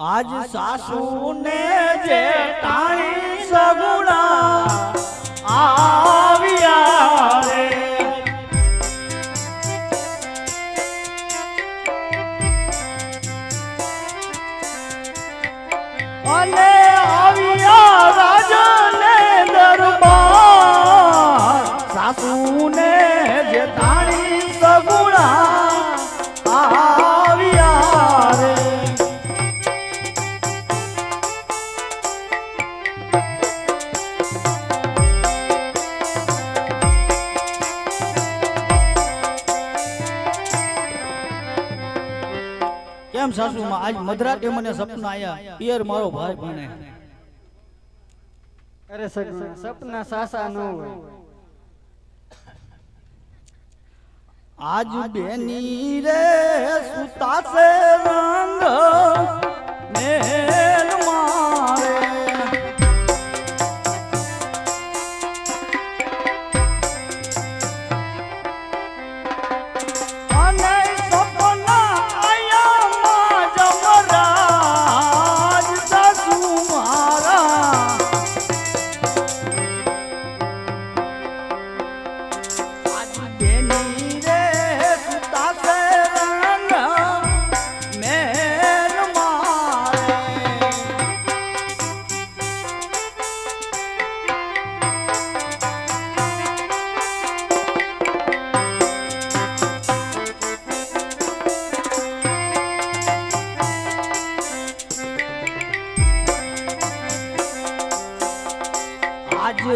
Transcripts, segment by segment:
આજ સાસુ ને જે ટાણી સગુણા આવ્યા આજ મધરાતે મને સપના આયા. પિયર મારો ભાઈ ભણે. અરે સપના સાસા ન હોય. આજ બેની રે સુતાસે રંગ. મેલ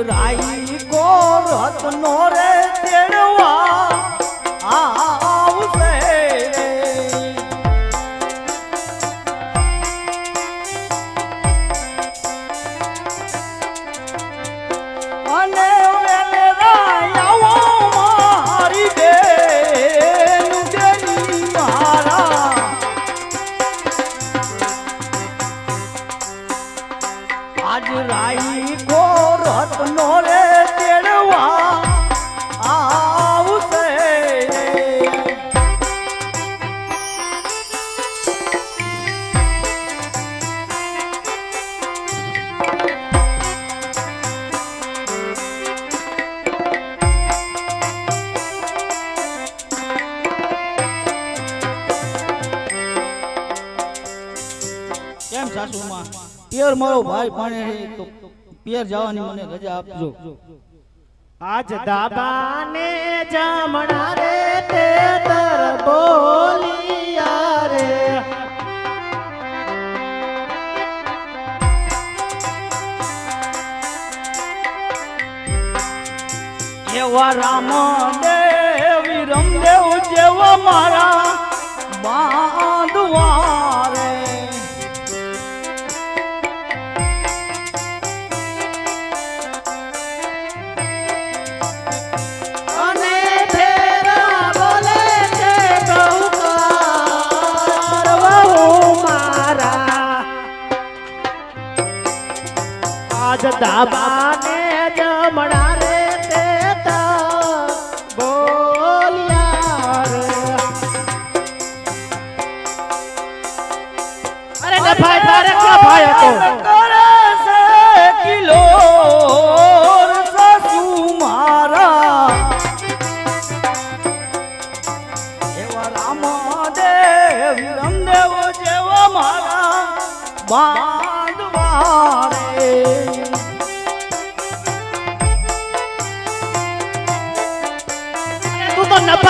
રાઈ કો રત્નો રે તેડવા. આવશે કેમ સાસુમાં પિયર મારો ભાઈ ભણે તો પિયર જવાની મને રજા આપજો. આજ દાબાને જામણા રે, તે તર બોલિયા રે. એવા રામ દેવ રમદેવ જેવા મારા દાબાને જમણા રે તે બોલિયા અરે ડફાય તારે ક્યાં ભાઈ હતો. કરે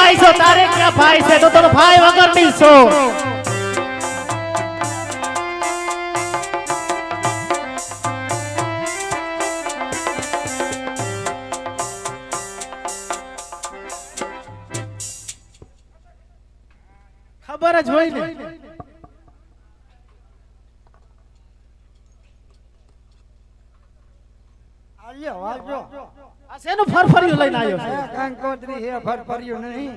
નપાઈ છો તારે ક્યાં ભાઈ છે? તો તો ભાઈ વગરની છો. શેનું ફરફર્યું લઈને આવ્યો છે? કંકોત્રી હે ફરફર્યું નહીં.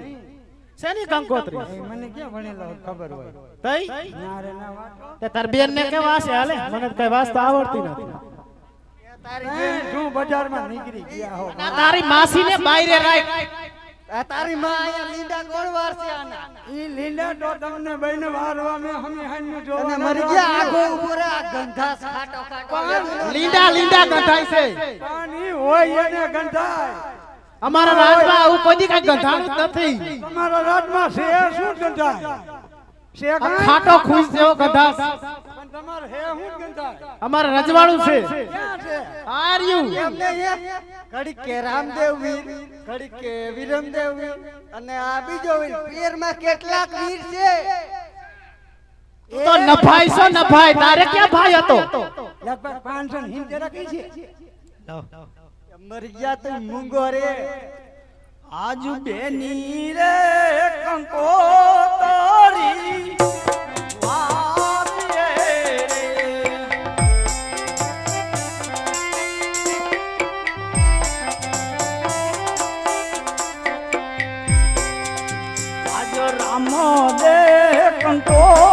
શેની કંકોત્રી? મને ક્યાં ભણેલો ખબર હોય? તઈ? નારે ના વાંચો. તે તાર બેન ને કે વાસે હાલે? મને તો વાસ તો આવડતી નથી. તારી બેન બજારમાં નીકળી ગયા હો. તારી માસી ને બાયરે રાખ. આ તારી માં અહીંયા લીંડા કોણ વારશે આના. ઈ લીંડા તો તમને બેને વારવા મે હમી હન જો અને મરી ગયા આખો ઉપર આ ગંધા ખાટો ખાટો લીંડા લીંડા ગંધાય છે. પાણી હોય એને ગંધાય. અમારા રાજમાં આવું કોઈ કઈ ગંધાણું નથી. અમારા રાજમાં છે શું ગંધાય? છે ખાટો ખુશ જેવો ગંધાસ તમારે હે અમારે રજવાડું છે. ક્યાં છે? આર્યું. એમને ઘડીક કે રામદેવ વીર ઘડીક કે વિરમદેવ વીર અને આ બીજો વીર. પિયરમાં કેટલાક વીર છે. તું તો નફાઈ સો નફાઈ તારે ક્યાં ભાઈ હતો? લગભગ પાંચસો હિંદ રાખી છે. મરી ગયા તું મૂંગો રે. આજુ બેની રે કંકો તારી દે કંકો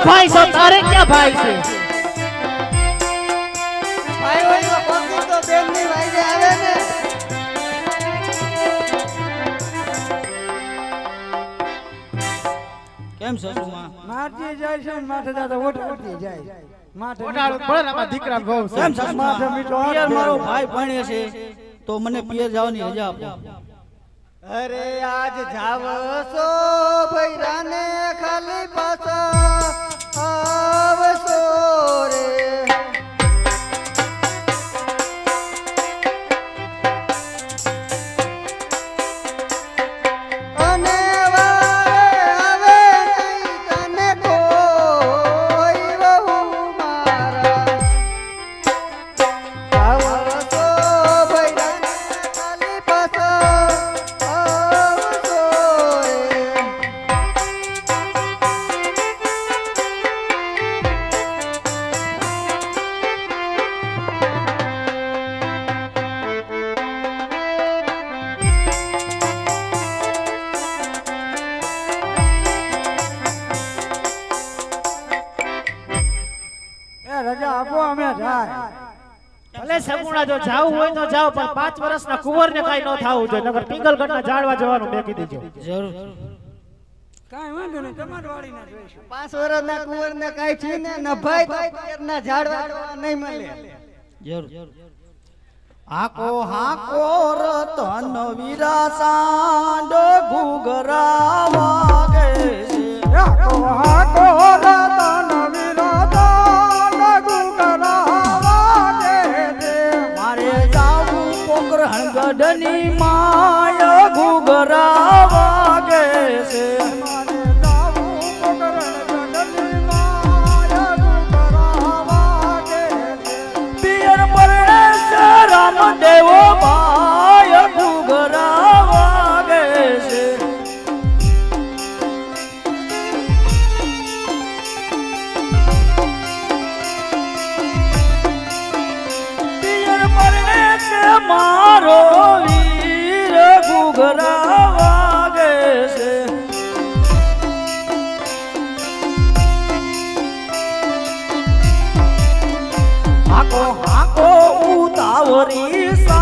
અરે તું છો તારે ક્યાં ભાઈ છે? ભાઈ હોય તો પગી તો બેનની વાયદે આવે ને કેમ છો માથે જાય. છે માથે દાદા ઓટ ઓટી જાય દીકરા બહુ છે. કેમ સસુમાં માથે મીઠો હાથ મારો ભાઈ ભણે છે તો મને પિયર જવાની રજા આપો. અરે આજ જાવ સો ભૈરાને ખાલી પાછા એ જો જાવું હોય તો જાવ પણ પાંચ વર્ષના કુંવરને કઈ ન થવું જોઈએ નગર પિંગલગઢ ના જાળવા જવાનું મેકી દેજો જરૂર. કાંઈ વાંધો નહીં તમારે વાળીને જોઈશું. પાંચ વર્ષના કુંવરને કાંઈ થયું ને નભાઈ તો પિયરના ઝાડવા નહીં મળે. જરૂર. હાકો હાકો રતન વીરા સાંડ ઘુઘરા વાગે. હાકો હાકો રતન પોકરણ ગઢની ઉતાવરી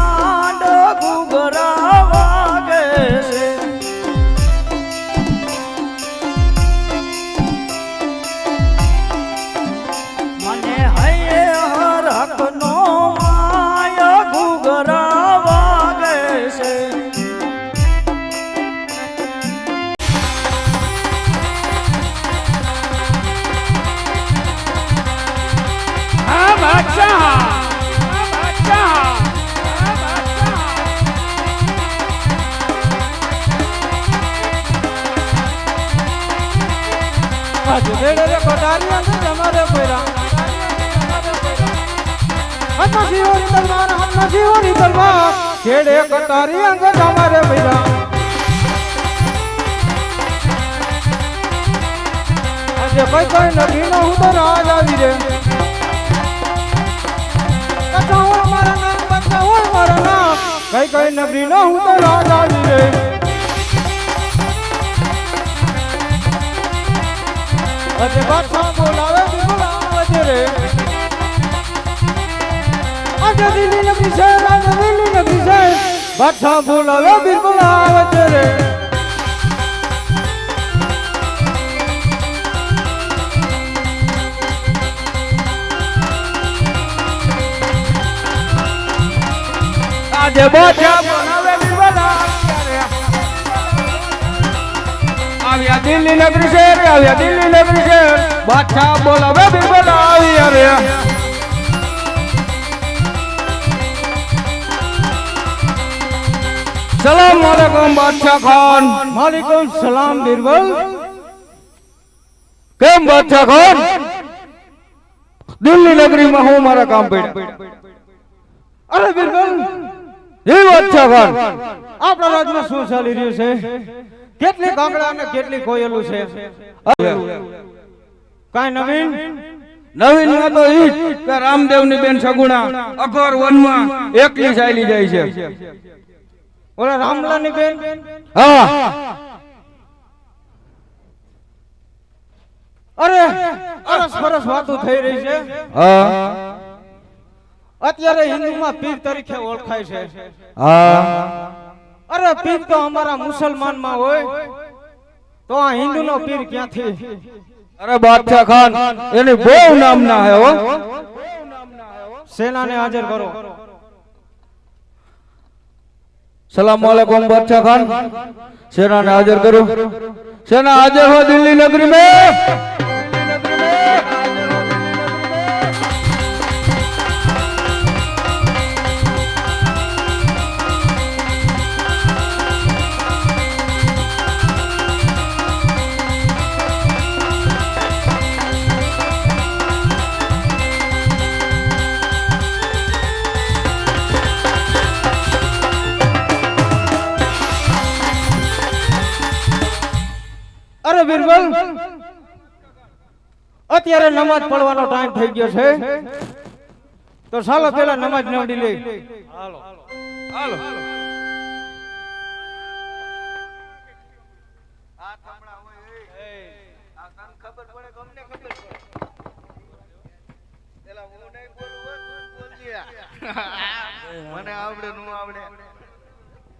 જીવોની તલવાર હાથમાં જીવોની તલવાર છેડે કટારી અંગ તમારે પેરા આજે કઈ કઈ નથી ન હું તો રાજ આવી રે. કથા હોય મારા નામ બચ્ચા હોય મારા નામ. કઈ કઈ નગરી ન હું તો રાજ આવી રે. અજે બાદશાહ બોલાવે બોલાવે રે. દિલ્હી નગરી છે આજે દિલ્હી નગરી છે બાદશાહ બોલાવે બિલકુલ આવે રે આજે બાદશાહ બોલાવે બિલકુલ આવ્યા દિલ્હી નગરી છે આવ્યા દિલ્હી નગરી છે બાદશાહ બોલાવે બિરબલ, આવ્યા સલામ વાલેકુમ બાદશાહ ખાન વાલેકુમ સલામ બિરબલ કેમ બાદશાહ ખાન દિલ્હી નગરીમાં હું મારા કામ પડ્યા. અરે બિરબલ એ બાદશાહ ખાન આપણા રાજમાં શું ચાલી રહ્યું છે? કેટલી કાંગડા અને કેટલી કોયલું છે? કાઈ નવીન? નવીનમાં તો ઈ કે રામદેવની બેન સગુણા અઘોર વનમાં એકલી ચાલી જાય છે. ઓલા રામલાની બેન? હા. અરે અરસ પરસ વાતો થઈ રહી છે. હા. અત્યારે હિન્દુમાં પીર તરીકે ઓળખાય છે. હા. અરે પીર તો અમારા મુસલમાનમાં હોય. તો આ હિન્દુ નો પીર ક્યાંથી? અરે બાદશાહ ખાન એની બહુ નામના હે હો. સેનાને હાજર કરો. સલામ વાલેકુમ બાદશાહ ખાન સેનાને હાજર કરો સેના હાજર હો દિલ્હી નગરી में અરે અત્યારે નમાજ પડવાનો ટાઈમ થઈ ગયો છે. તો ચાલો પેલા નમાજ નવડી હાલો. મને આવડે નું આવડે.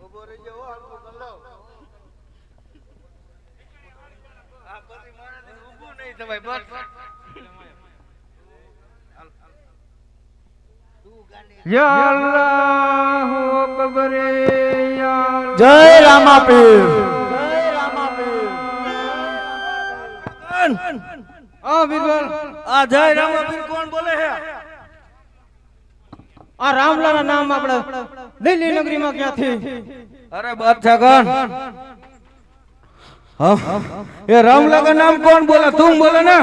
ઊભો રહેજો હો, હરખું કરી લઉં. આ પછી મારાથી ઊભું નહીં થવાય, બસ. યા અલ્લાહુ અકબર યા જય રામાપીર આ બિરબલ આ જય રામાપીર કોણ બોલે છે આ રામલાના નામ આપણે દિલ્હી નગરીમાં ક્યાંથી અરે બાદશાહ ગણ એ રામલા કા નામ કોણ બોલા? તું બોલો ને?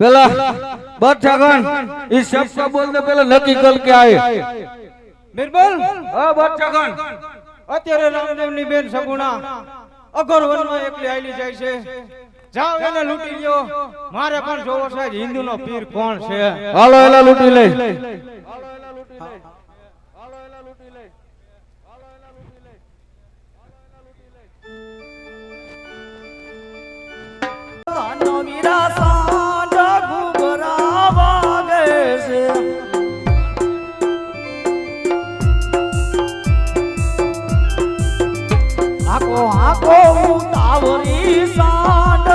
પેલા બઠાગણ ઈ શબ્દ બોલ ને પેલા નક્કી કર કે આય. નિર્મલ હા બઠાગણ. અત્યારે રામદેવની બેન સગુણા અગરવનમાં એકલી આઈલી જાય છે. જાઓ એને લૂંટી લ્યો. મારે પણ જોવો છે હિન્દુ નો પીર કોણ છે? હાલો એને લૂંટી લઈ. હાલો એને લૂંટી લઈ. આખો આખો ઉતાવળી સાંજ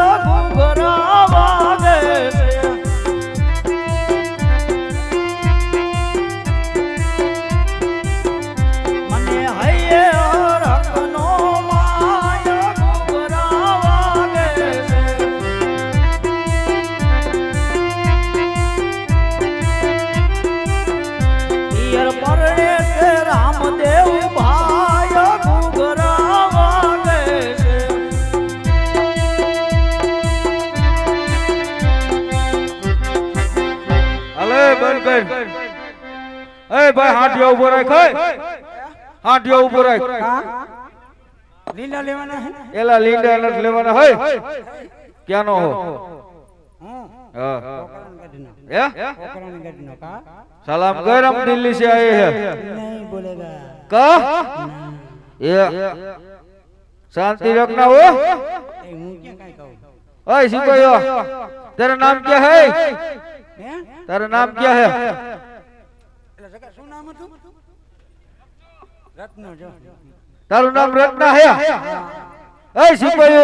એ ભાઈ હાંડિયો ઊભો રાખ હાંડિયો ઊભો રાખ. એલા લીંડા નથી લેવાના હોય ક્યાંનો હો? સલામ કરમ દિલ્હી સે આયે હે. નહીં બોલેગા. કા? એ. શાંતિ રખના હો. હું ક્યાં કાઈ કહું? નામ ક્યા હે? તારા નામ ક્યા હે? क्या है तेरा नाम क्या है तारू नाम रत्ना है ओए सिपाहियो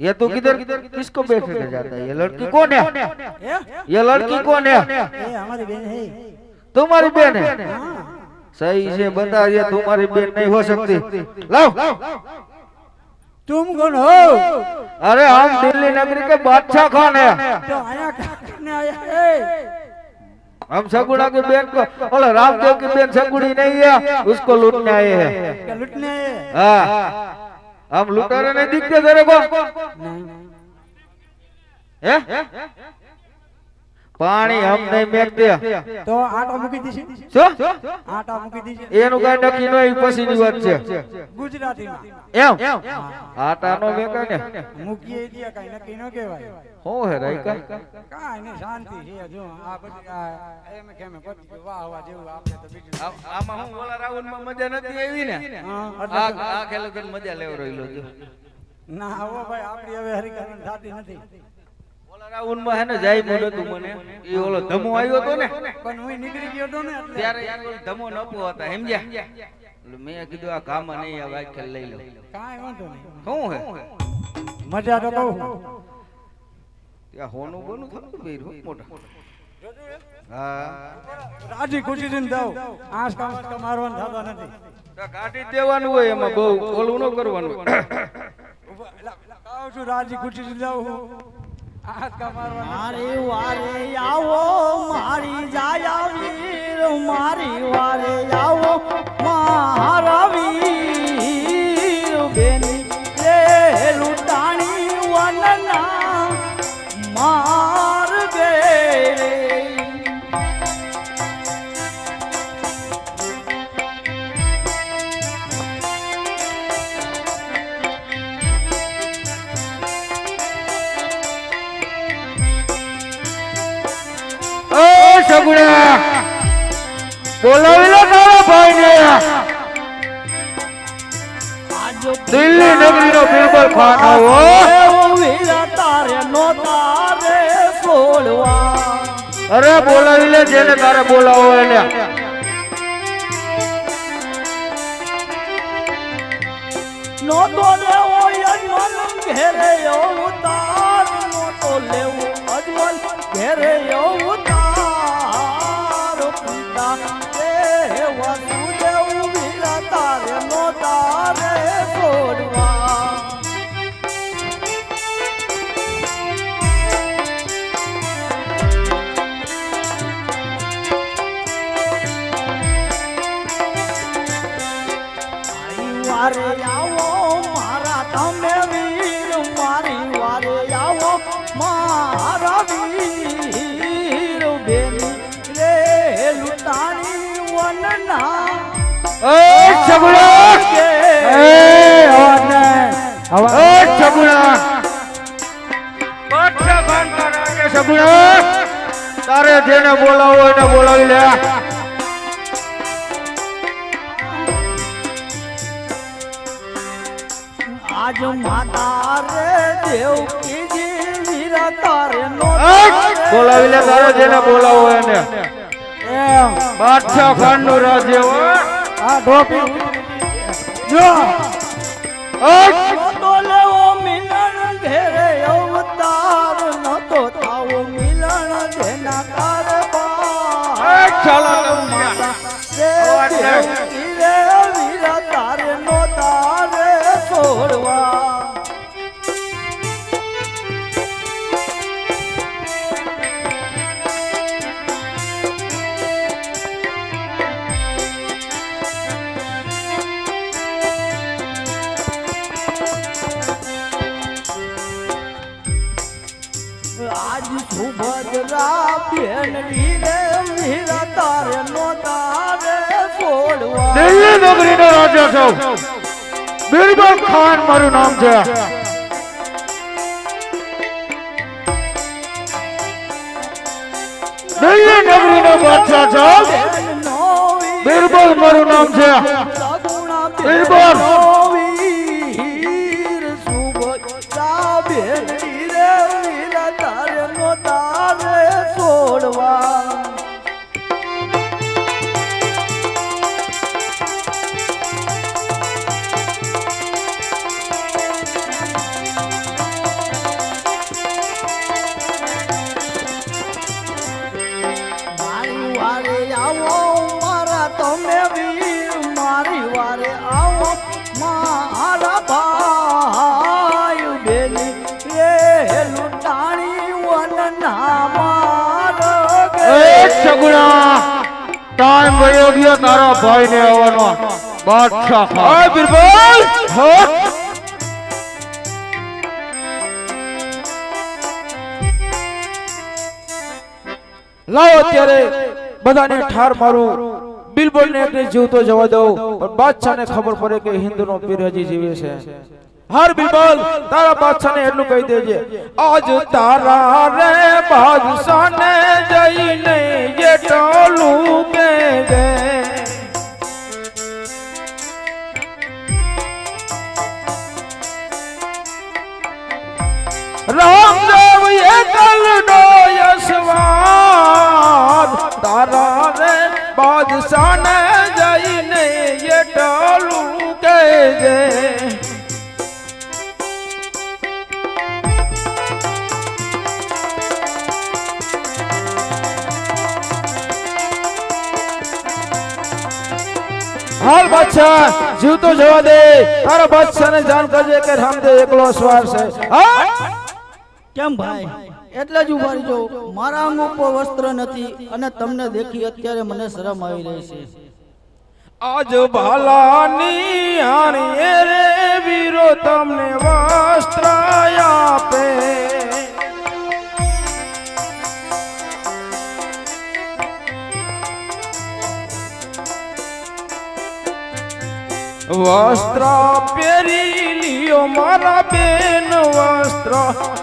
ये तो किधर किसको बैठे कर जाता है ये लड़की कौन है ये लड़की कौन है ये हमारी बहन है तुम्हारी बहन है सही से बता ये तुम्हारी बहन नहीं हो सकती लाओ तुम कौन हो अरे हम दिल्ली नगरी के बादशाह खान है तो आया क्या करने आया है हम सगुड़ा की बहन को बोले रामदेव की बहन सगुड़ी नहीं है उसको लूटने आए हैं क्या लुटने आए हाँ हम लुटारे नहीं दिखते तेरे को हैं? પાણી અમને મેકતે તો આટો મૂકી દીધી શું? આટો મૂકી દીધી એનું કઈ નક્કી નહીં પછીની વાત છે. ગુજરાતીમાં. એમ? આટાનો મેક ને. મૂકીએ દે કઈ નક્કી ન કહેવાય. હો હે રાઈકા કાઈ ને શાંતિ છે જો આ બધી એમ કેમ પતી ગયું વાહ વાહ જેવું આપણે તો બીજું આમાં હું ઓલા રાઉન્ડમાં મજા નથી આવી ને? આ આ ખેલો મજા લેવ રહેલો જો ના આવો ભાઈ આપણી હવે હરીકરણ થાતી નથી. ઓલા રાઉન્ડમાં હે ને જાય મોડો તું મને. ઈ ઓલો ધમો આવ્યો તો ને. પણ હું નીકળી ગયો તો ને ત્યારે ધમો નપો હતા સમજ્યા? મેં કીધું આ કામ નહીં આ વાક્ય લઈ લો. કાંઈ વાંધો નહીં. શું હે? મજા તો કહું. ત્યાં હોનું બોનું થતું ભઈ હો મોટા. હા. રાજી ખુશી થી દઉં આંસ કામ મારવાનું થતા નથી. કાઢી દેવાનું હોય એમાં બહુ ઓલું ન કરવાનું છું રાજી ખુશી થી દઉં મારી વારે આવો મારી જાય વીર મારી વારે આવો મારા વીર બેની. બોલાવી લો તારા ભાઈને. દિલ્હી નગરીનો બિલકુલ ખાન આવો. તારે નો તારે છોડવા અરે બોલાવી લે, જેને તારે બોલાવો એને નો તો લેવો, અજમલ ઘેરે ઉતાર નો તો લેવો, અજમલ ઘેરે અવતાર એ એ તારા જેને બોલાવો એને બોલાવી લે. આજ માતા રે દેવ કીજી વીરા તારે નો બોલાવી લે તારે જેને બોલાવો એને. એમ. બાદશાહ ખાનનું રાજ્ય હો. આ ટોપી જો. નતો લેવો મિલન ઘેરે અવતાર નતો તાવો મિલન જેના કારબાર એ ચાલો. સુભદ્રા બેન વીરે નો રાજા છો. બિરબલ ખાન મારું નામ છે. દિલ્હી નગરીનો બાદશાહ છો. બિરબલ મારું નામ છે. બિરબલ. ગયો તારા ભાઈ ને આવવાનો. બાદશાહ ખાન. બિરબલ! હટ લાવો અત્યારે બધાને ઠાર મારું. બિલબોલ ને એકને જીવતો જવા દઉં. પણ બાદશાહને ખબર પડે કે હિન્દુનો પીર હજી જીવે છે. હાર બિબલ તારા બાદશાહને એટલું કહી દેજે આજ તારા રે બાદશાહને જઈને જે ટોલું કે ગે રામદેવ એકલ નો યશવાન તારા રે બાદશાહને જઈને એ ટોલું કહેજે હાલ બાદશાહ જીવતો જવા દે. તારા બાદશાહને જાણ કરજે કે રામદેવ એકલો સવાર છે. કેમ ભાઈ? એટલે જ ઊભા જો મારા અંગ ઉપર વસ્ત્ર નથી અને તમને દેખી અત્યારે મને શરમ આવી રહી છે. આજ ભાલાની હાણીએ રે વીરો તમને વસ્ત્ર આપે. વસ્ત્ર પહેરી લિયો મારા બેન, વસ્ત્ર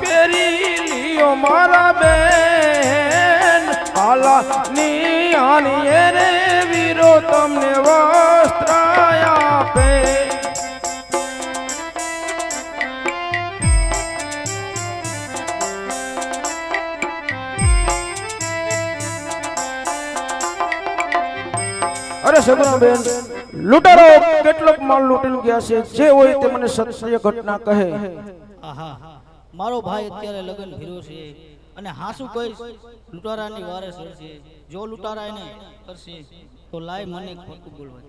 પહેરી લિયો મારા બેન. આલા ની આની રે વીરો, તમને વસ્ત્ર આપે. અરે સગરા બેન લૂંટારો કેટલોક માલ લૂંટીને ગયા છે જે હોય તે મને સત્ય ઘટના કહે. આહા મારો ભાઈ અત્યારે લગન ભીરો છે અને હાસુ કોઈ લૂંટારાની વારે સરશે જો લૂંટારા એને કરશે. તો લાય મને ખોટું બોલવા.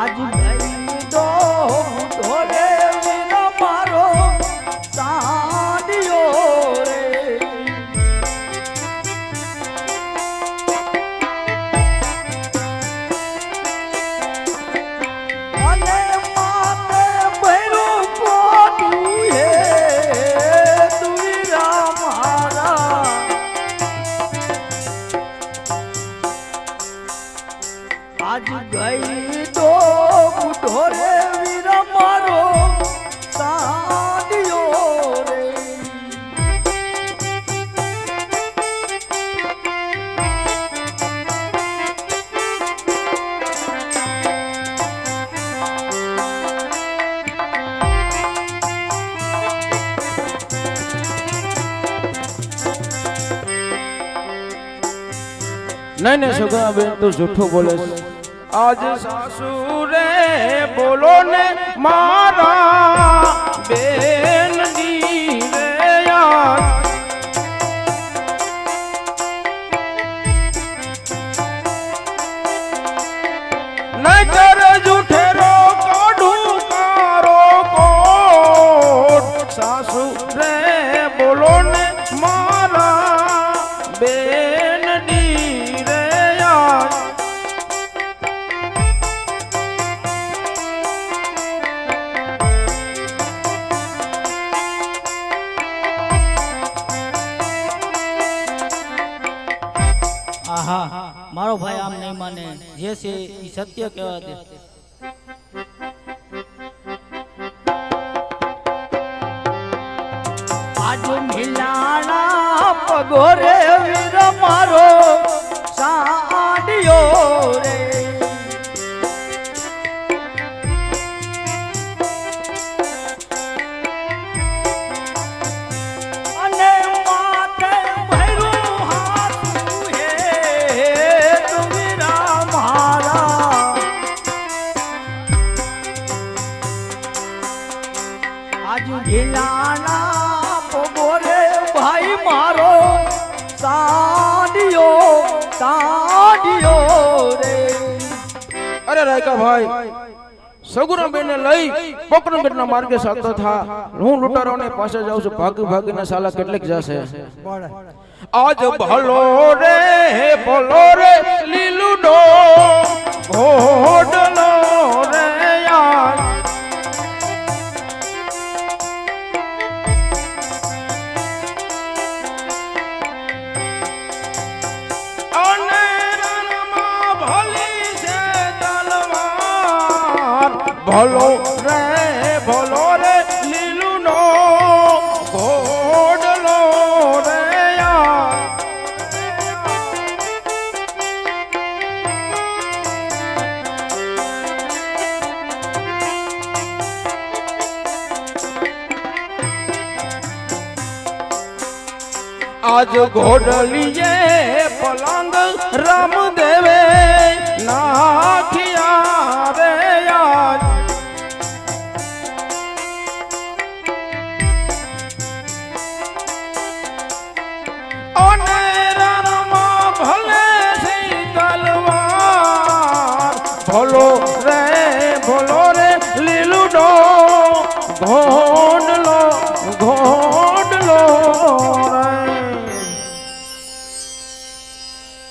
આજ નહીં તું જૂઠું બોલે આજ સાસુ રે બોલો ને મારા બેન સત્ય કહેવા રાયકા ભાઈ સગુરાબેન ને લઈ પોકરણગઢ ના માર્ગે ચાલતો થા હું લૂંટારોને પાસે જાઉં છું. ભાગી ભાગીને સાલા કેટલીક જશે. આજ ભલો રે ભલો રે, લીલુડો ઘોડલો રે યાર. ભલો રે ભલો રે લીલુનો ઘોડલો રે આજ ઘોડલીએ